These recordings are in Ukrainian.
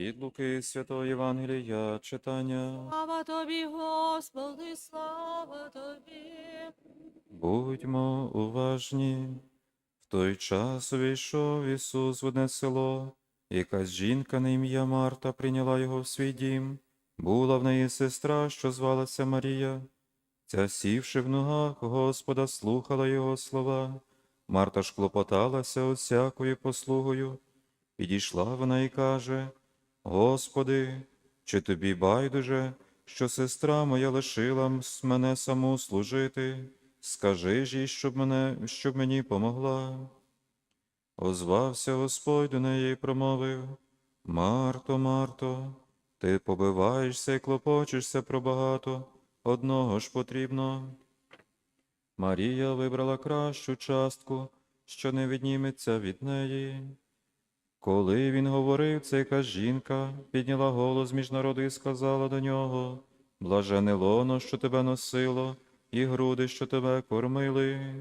Від Луки Святого Євангелія читання. Слава тобі, Господи, слава тобі. Будьмо уважні. В той час увійшов Ісус в одне село. Якась жінка на ім'я Марта прийняла його в свій дім. Була в неї сестра, що звалася Марія. Ця, сівши в ногах Господа, слухала його слова. Марта ж клопоталася усякою послугою. Підійшла вона і каже: Господи, чи тобі байдуже, що сестра моя лишила мене саму служити? Скажи ж їй, щоб, мене, щоб мені помогла. Озвався Господь до неї і промовив: Марто, Марто, ти побиваєшся і клопочешся про багато, одного ж потрібно. Марія вибрала кращу частку, що не відніметься від неї. Коли він говорив, це якась жінка підняла голос між народу і сказала до нього: Блажене лоно, що тебе носило, і груди, що тебе кормили.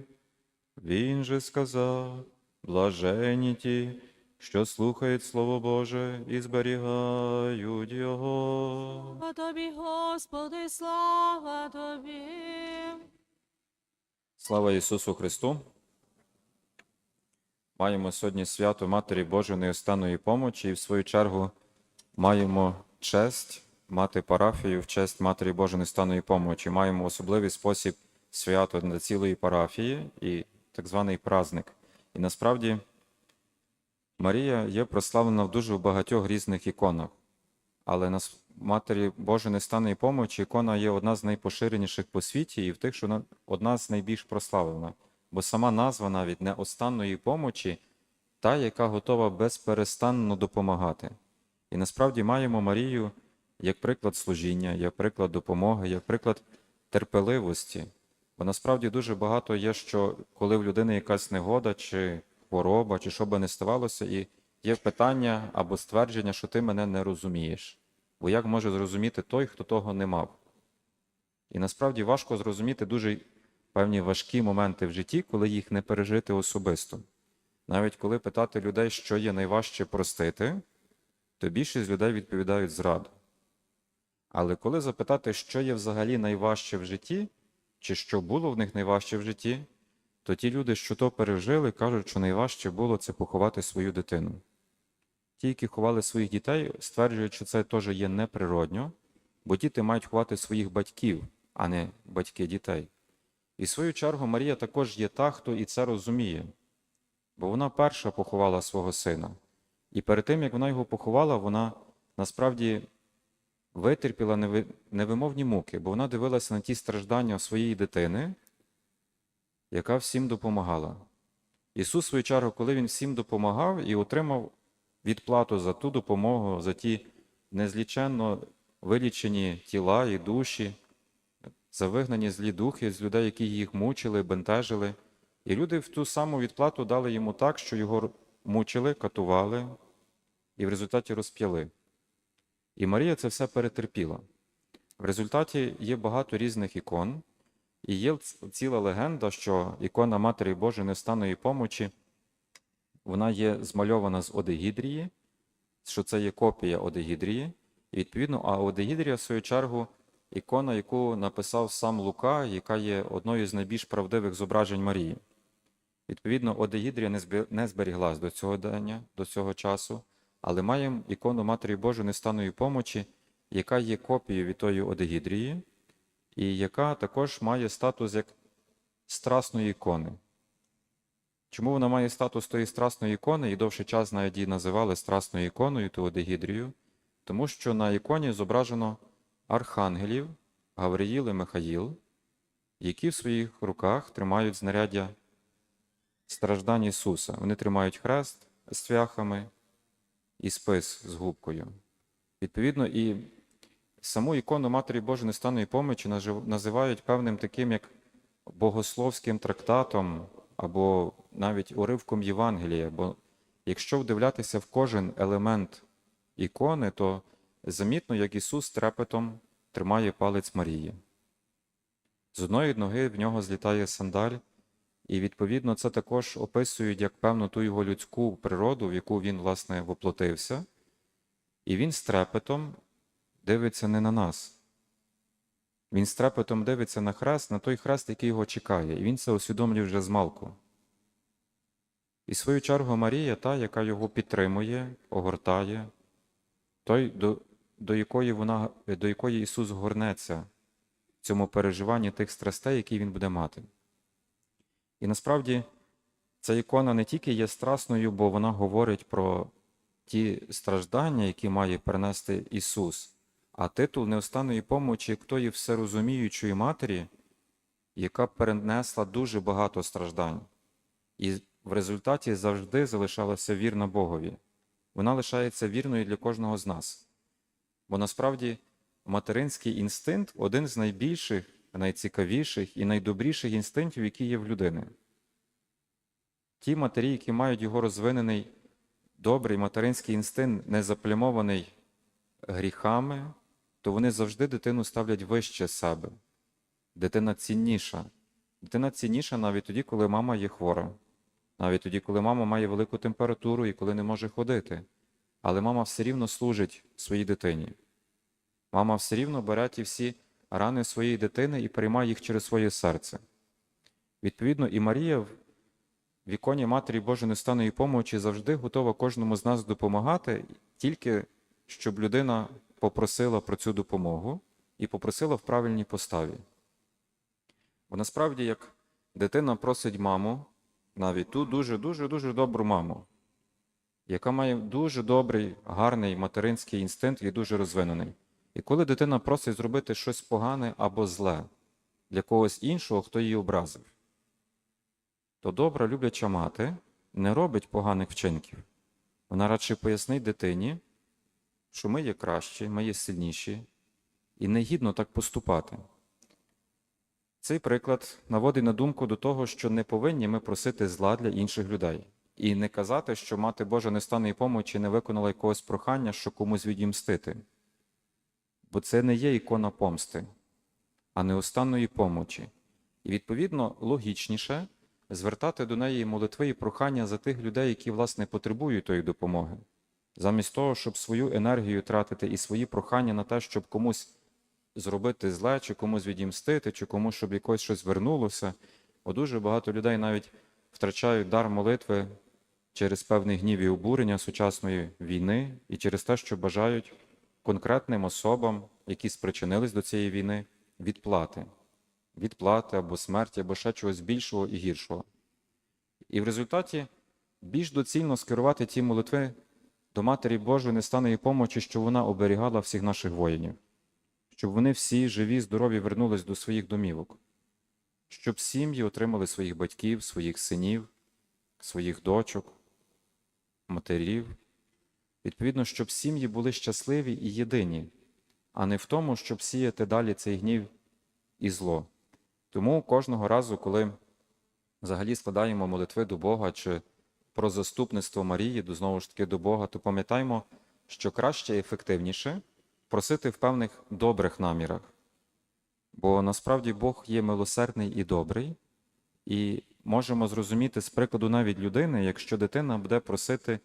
Він же сказав: Блажені ті, що слухають Слово Боже і зберігають його. Слава тобі, Господи, слава тобі. Слава Ісусу Христу! Маємо сьогодні свято Матері Божої неостанної помочі і в свою чергу маємо честь мати парафію в честь Матері Божої неостанної помочі. Маємо особливий спосіб свято для цілої парафії і так званий праздник. І насправді Марія є прославлена в дуже багатьох різних іконах. Але на Матері Божої нестаної помочі ікона є одна з найпоширеніших по світі і в тих, що одна з найбільш прославлена. Бо сама назва навіть не останньої помочі, та, яка готова безперестанно допомагати. І насправді маємо Марію як приклад служіння, як приклад допомоги, як приклад терпеливості. Бо насправді дуже багато є, що коли в людини якась негода, чи хвороба, чи що би не ставалося, і є питання або ствердження, що ти мене не розумієш. Бо як може зрозуміти той, хто того не мав? І насправді важко зрозуміти дуже певні важкі моменти в житті, коли їх не пережити особисто. Навіть коли питати людей, що є найважче простити, то більшість людей відповідають зраду. Але коли запитати, що є взагалі найважче в житті, чи що було в них найважче в житті, то ті люди, що то пережили, кажуть, що найважче було це поховати свою дитину. Ті, які ховали своїх дітей, стверджують, що це теж є неприродньо, бо діти мають ховати своїх батьків, а не батьки дітей. І в свою чергу Марія також є та, хто і це розуміє, бо вона перша поховала свого сина. І перед тим, як вона його поховала, вона насправді витерпіла невимовні муки, бо вона дивилася на ті страждання своєї дитини, яка всім допомагала. Ісус, в свою чергу, коли Він всім допомагав і отримав відплату за ту допомогу, за ті незліченно вилічені тіла і душі, за вигнані злі духи з людей, які їх мучили, бентежили. І люди в ту саму відплату дали йому так, що його мучили, катували і в результаті розп'яли. І Марія це все перетерпіла. В результаті є багато різних ікон, і є ціла легенда, що ікона Матері Божої нестаної помочі, вона є змальована з Одегідрії, що це є копія Одегідрії. І відповідно, а Одегідрія, в свою чергу, ікона, яку написав сам Лука, яка є одною з найбільш правдивих зображень Марії. Відповідно, Одегідрія не зберіглась до цього дня, до цього часу, але маємо ікону Матері Божої нестаної помочі, яка є копією від тої Одегідрії, і яка також має статус як страсної ікони. Чому вона має статус тої страсної ікони, і довший час навіть її називали страсною іконою, ту Одегідрію? Тому що на іконі зображено архангелів Гавриїл і Михаїл, які в своїх руках тримають знаряддя страждань Ісуса. Вони тримають хрест з цвяхами і спис з губкою. Відповідно, і саму ікону Матері Божої нестанної помочі називають певним таким як богословським трактатом або навіть уривком Євангелія. Бо якщо вдивлятися в кожен елемент ікони, то замітно, як Ісус трепетом тримає палець Марії. З одної ноги в нього злітає сандаль, і відповідно це також описують як певну ту його людську природу, в яку він, власне, воплотився. І він з трепетом дивиться не на нас. Він з трепетом дивиться на хрест, на той хрест, який його чекає, і він це усвідомлює вже з малку. І в свою чергу Марія, та, яка його підтримує, огортає, той, до, до, якої вона, до якої Ісус горнеться в цьому переживанні тих страстей, які він буде мати. І насправді ця ікона не тільки є страсною, бо вона говорить про ті страждання, які має перенести Ісус, а титул неостанної помочі тої всерозуміючої матері, яка перенесла дуже багато страждань, і в результаті завжди залишалася вірна Богові. Вона лишається вірною для кожного з нас. Бо насправді материнський інстинкт один з найбільших, найцікавіших і найдобріших інстинктів, які є в людини. Ті матері, які мають його розвинений добрий материнський інстинкт, не заплямований гріхами, то вони завжди дитину ставлять вище себе. Дитина цінніша. Дитина цінніша навіть тоді, коли мама є хвора, навіть тоді, коли мама має велику температуру і коли не може ходити. Але мама все рівно служить своїй дитині. Мама все рівно бере ті всі рани своєї дитини і приймає їх через своє серце. Відповідно, і Марія в в іконі Матері Божої нестаної помочі завжди готова кожному з нас допомагати, тільки щоб людина попросила про цю допомогу і попросила в правильній поставі. Бо насправді, як дитина просить маму, навіть ту дуже-дуже дуже добру маму, яка має дуже добрий, гарний материнський інстинкт і дуже розвинений. І коли дитина просить зробити щось погане або зле для когось іншого, хто її образив, то добра любляча мати не робить поганих вчинків. Вона радше пояснить дитині, що ми є кращі, ми є сильніші, і негідно так поступати. Цей приклад наводить на думку до того, що не повинні ми просити зла для інших людей, і не казати, що мати Божа не стане і помочі не виконала якогось прохання, що комусь відімстити. Бо це не є ікона помсти, а неостанної помочі. І, відповідно, логічніше звертати до неї молитви і прохання за тих людей, які, власне, потребують тої допомоги, замість того, щоб свою енергію тратити і свої прохання на те, щоб комусь зробити зле, чи комусь відімстити, чи комусь, щоб якось щось вернулося. Бо дуже багато людей навіть втрачають дар молитви через певний гнів і обурення сучасної війни і через те, що бажають конкретним особам, які спричинились до цієї війни, відплати. Відплати або смерті, або ще чогось більшого і гіршого. І в результаті більш доцільно скерувати ті молитви до Матері Божої нестаної помочі, що вона оберігала всіх наших воїнів, щоб вони всі живі, здорові вернулись до своїх домівок, щоб сім'ї отримали своїх батьків, своїх синів, своїх дочок, матерів. Відповідно, щоб сім'ї були щасливі і єдині, а не в тому, щоб сіяти далі цей гнів і зло. Тому кожного разу, коли взагалі складаємо молитви до Бога чи про заступництво Марії, до знову ж таки до Бога, то пам'ятаємо, що краще і ефективніше просити в певних добрих намірах. Бо насправді Бог є милосердний і добрий, і можемо зрозуміти з прикладу навіть людини, якщо дитина буде просити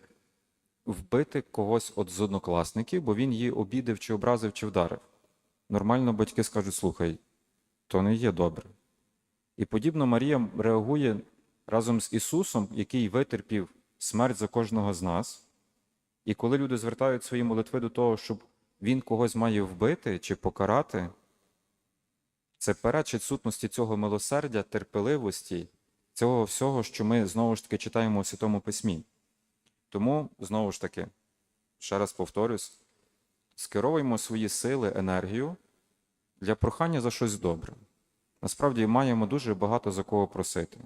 вбити когось от з однокласників, бо він її обідав, чи образив, чи вдарив. Нормально батьки скажуть: слухай, то не є добре. І подібно Марія реагує разом з Ісусом, який витерпів смерть за кожного з нас. І коли люди звертають свої молитви до того, щоб Він когось має вбити чи покарати, це перечить сутності цього милосердя, терпеливості, цього всього, що ми знову ж таки читаємо у Святому Письмі. Тому, знову ж таки, ще раз повторюсь, скеровуємо свої сили, енергію для прохання за щось добре. Насправді маємо дуже багато за кого просити.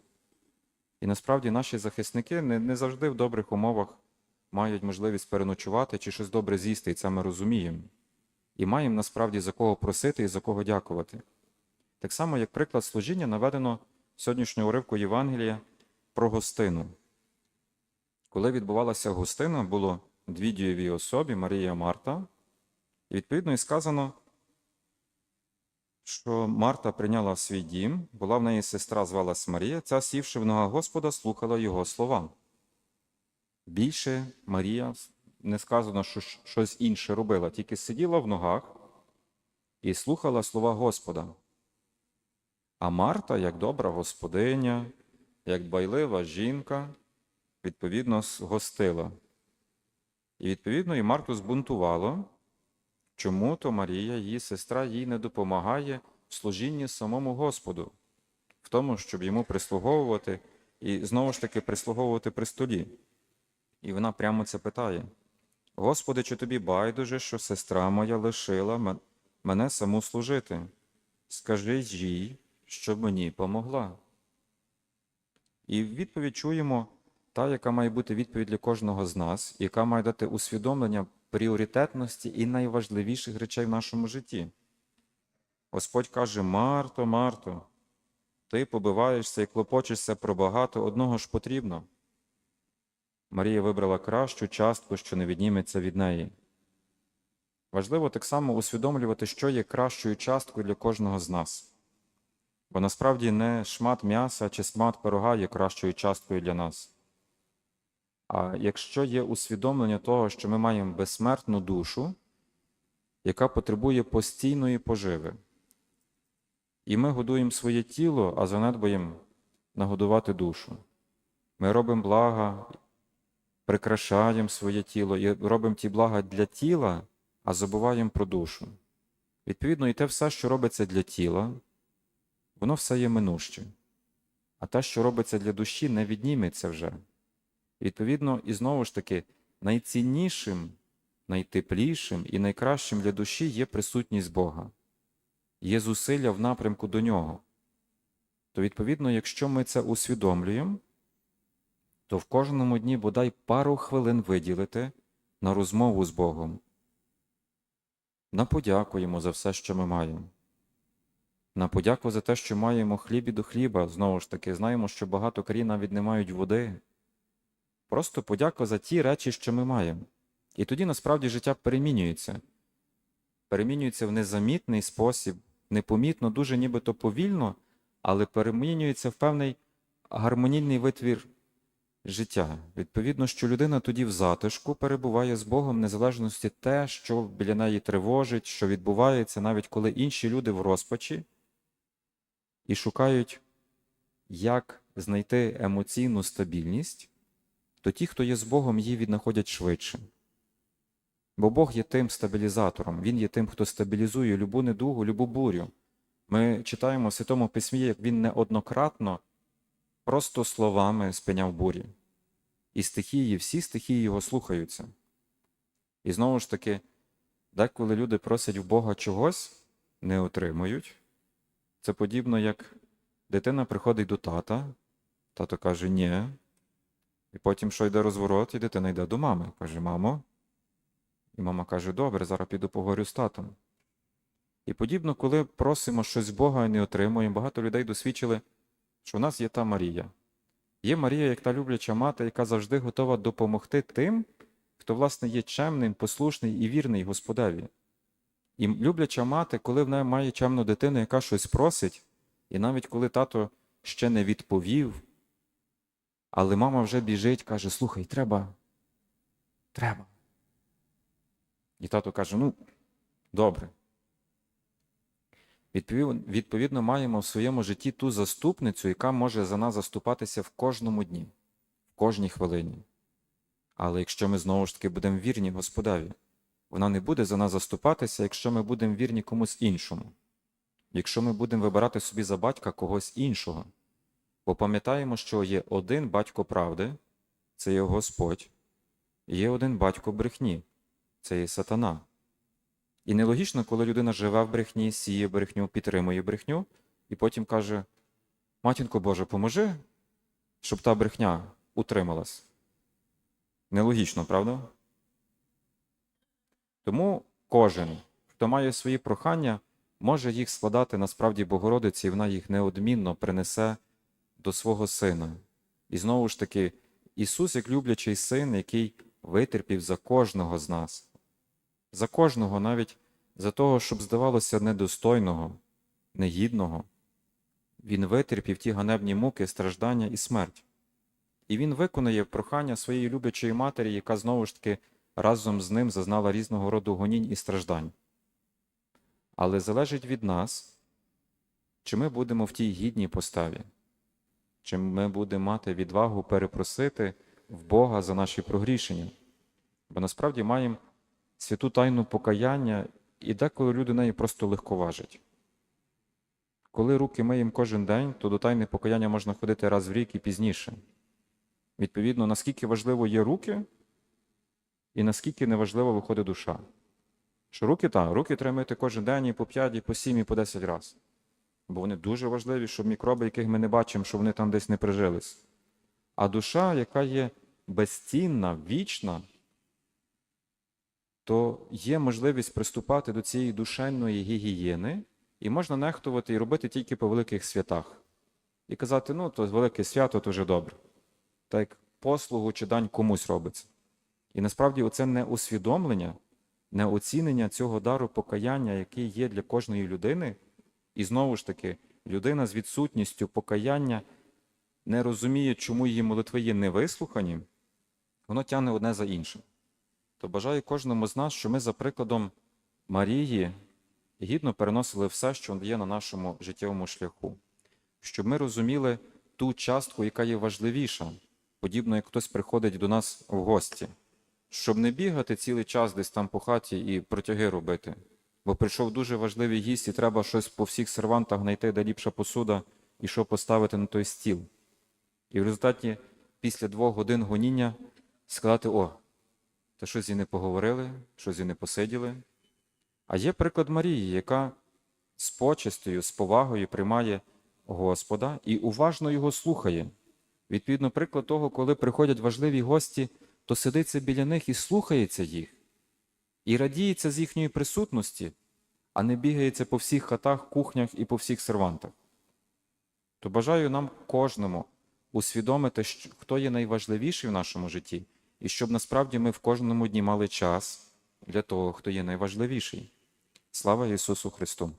І насправді наші захисники не, не завжди в добрих умовах мають можливість переночувати чи щось добре з'їсти, і це ми розуміємо. І маємо насправді за кого просити і за кого дякувати. Так само, як приклад служіння, наведено сьогоднішнього уривку Євангелія про гостину. Коли відбувалася гостина, було дві дієві особі Марія і Марта, і відповідно і сказано, що Марта прийняла свій дім, була в неї сестра, звалась Марія, ця, сівши в нога Господа, слухала його слова. Більше Марія не сказано, що щось інше робила, тільки сиділа в ногах і слухала слова Господа. А Марта, як добра господиня, як байлива жінка, відповідно, с- гостила. І відповідно і Марту збунтувало, чому то Марія, її сестра, їй не допомагає в служінні самому Господу, в тому, щоб йому прислуговувати і знову ж таки прислуговувати при столі. І вона прямо це питає: Господи, чи тобі байдуже, що сестра моя лишила мене саму служити? Скажи їй, щоб мені помогла. І відповідь чуємо та, яка має бути відповідь для кожного з нас, яка має дати усвідомлення пріоритетності і найважливіших речей в нашому житті. Господь каже: Марто, Марто, ти побиваєшся і клопочешся про багато, одного ж потрібно. Марія вибрала кращу частку, що не відніметься від неї. Важливо так само усвідомлювати, що є кращою часткою для кожного з нас. Бо насправді не шмат м'яса чи шмат пирога є кращою часткою для нас. А якщо є усвідомлення того, що ми маємо безсмертну душу, яка потребує постійної поживи, і ми годуємо своє тіло, а занедбуємо нагодувати душу. Ми робимо блага, прикрашаємо своє тіло і робимо ті блага для тіла, а забуваємо про душу. Відповідно, і те все, що робиться для тіла, воно все є минуще. А те, що робиться для душі, не відніметься вже. Відповідно, і знову ж таки, найціннішим, найтеплішим і найкращим для душі є присутність Бога, є зусилля в напрямку до Нього. То, відповідно, якщо ми це усвідомлюємо, то в кожному дні бодай пару хвилин виділити на розмову з Богом. На подяку йому за все, що ми маємо. На подяку за те, що маємо хліб і до хліба. Знову ж таки, знаємо, що багато країн навіть не мають води. Просто подяка за ті речі, що ми маємо. І тоді насправді життя перемінюється. Перемінюється в незамітний спосіб, непомітно, дуже нібито повільно, але перемінюється в певний гармонійний витвір життя. Відповідно, що людина тоді в затишку перебуває з Богом, незалежності те, що біля неї тривожить, що відбувається, навіть коли інші люди в розпачі і шукають, як знайти емоційну стабільність, то ті, хто є з Богом, її віднаходять швидше. Бо Бог є тим стабілізатором, Він є тим, хто стабілізує любу недугу, любу бурю. Ми читаємо в Святому Письмі, як він неоднократно просто словами спиняв бурі. І стихії, всі стихії його слухаються. І знову ж таки, деколи люди просять в Бога чогось, не отримують. Це подібно, як дитина приходить до тата, тато каже ні. І потім, що йде розворот, і дитина йде до мами. Каже, мамо. І мама каже, добре, зараз піду поговорю з татом. І подібно, коли просимо щось з Бога і не отримуємо, багато людей досвідчили, що в нас є та Марія. Є Марія, як та любляча мати, яка завжди готова допомогти тим, хто, власне, є чемним, послушний і вірний Господеві. І любляча мати, коли в неї має чемну дитину, яка щось просить, і навіть коли тато ще не відповів, але мама вже біжить, каже: слухай, треба, треба. І тато каже: ну, добре. Відповідно, маємо в своєму житті ту заступницю, яка може за нас заступатися в кожному дні, в кожній хвилині. Але якщо ми знову ж таки будемо вірні Господеві, вона не буде за нас заступатися, якщо ми будемо вірні комусь іншому, якщо ми будемо вибирати собі за батька когось іншого. Бо пам'ятаємо, що є один батько правди, це є Господь, і є один батько брехні, це є сатана. І нелогічно, коли людина живе в брехні, сіє брехню, підтримує брехню, і потім каже: Матінко Боже, поможи, щоб та брехня утрималась. Нелогічно, правда? Тому кожен, хто має свої прохання, може їх складати насправді Богородиці, і вона їх неодмінно принесе до свого сина. І знову ж таки, Ісус, як люблячий син, який витерпів за кожного з нас, за кожного, навіть за того, щоб здавалося недостойного, негідного, Він витерпів ті ганебні муки, страждання і смерть. І Він виконує прохання своєї люблячої матері, яка знову ж таки разом з ним зазнала різного роду гонінь і страждань. Але залежить від нас, чи ми будемо в тій гідній поставі, чи ми будемо мати відвагу перепросити в Бога за наші прогрішення. Бо насправді маємо святу тайну покаяння, і деколи люди нею просто легковажать. Коли руки миємо кожен день, то до тайни покаяння можна ходити раз в рік і пізніше. Відповідно, наскільки важливо є руки, і наскільки неважливо виходить душа. Що руки так, руки треба мити кожен день і по 5, і по 7, і по 10 разів. Бо вони дуже важливі, щоб мікроби, яких ми не бачимо, щоб вони там десь не прижились. А душа, яка є безцінна, вічна, то є можливість приступати до цієї душевної гігієни, і можна нехтувати і робити тільки по великих святах. І казати, ну, то велике свято, то вже добре. Так як послугу чи дань комусь робиться. І насправді оце не усвідомлення, не оцінення цього дару покаяння, який є для кожної людини. І знову ж таки, людина з відсутністю покаяння не розуміє, чому її молитви є невислухані, воно тягне одне за іншим. То бажаю кожному з нас, що ми, за прикладом Марії, гідно переносили все, що є на нашому життєвому шляху, щоб ми розуміли ту частку, яка є важливіша, подібно як хтось приходить до нас в гості, щоб не бігати цілий час десь там по хаті і протяги робити. Бо прийшов дуже важливий гість, і треба щось по всіх сервантах знайти, де ліпша посуда, і що поставити на той стіл. І в результаті, після двох годин гоніння, сказати: о, та щось і не поговорили, щось і не посиділи. А є приклад Марії, яка з почестю, з повагою приймає Господа і уважно його слухає. Відповідно, приклад того, коли приходять важливі гості, то сидиться біля них і слухається їх, і радіється з їхньої присутності, а не бігається по всіх хатах, кухнях і по всіх сервантах. То бажаю нам кожному усвідомити, хто є найважливіший в нашому житті, і щоб насправді ми в кожному дні мали час для того, хто є найважливіший. Слава Ісусу Христу!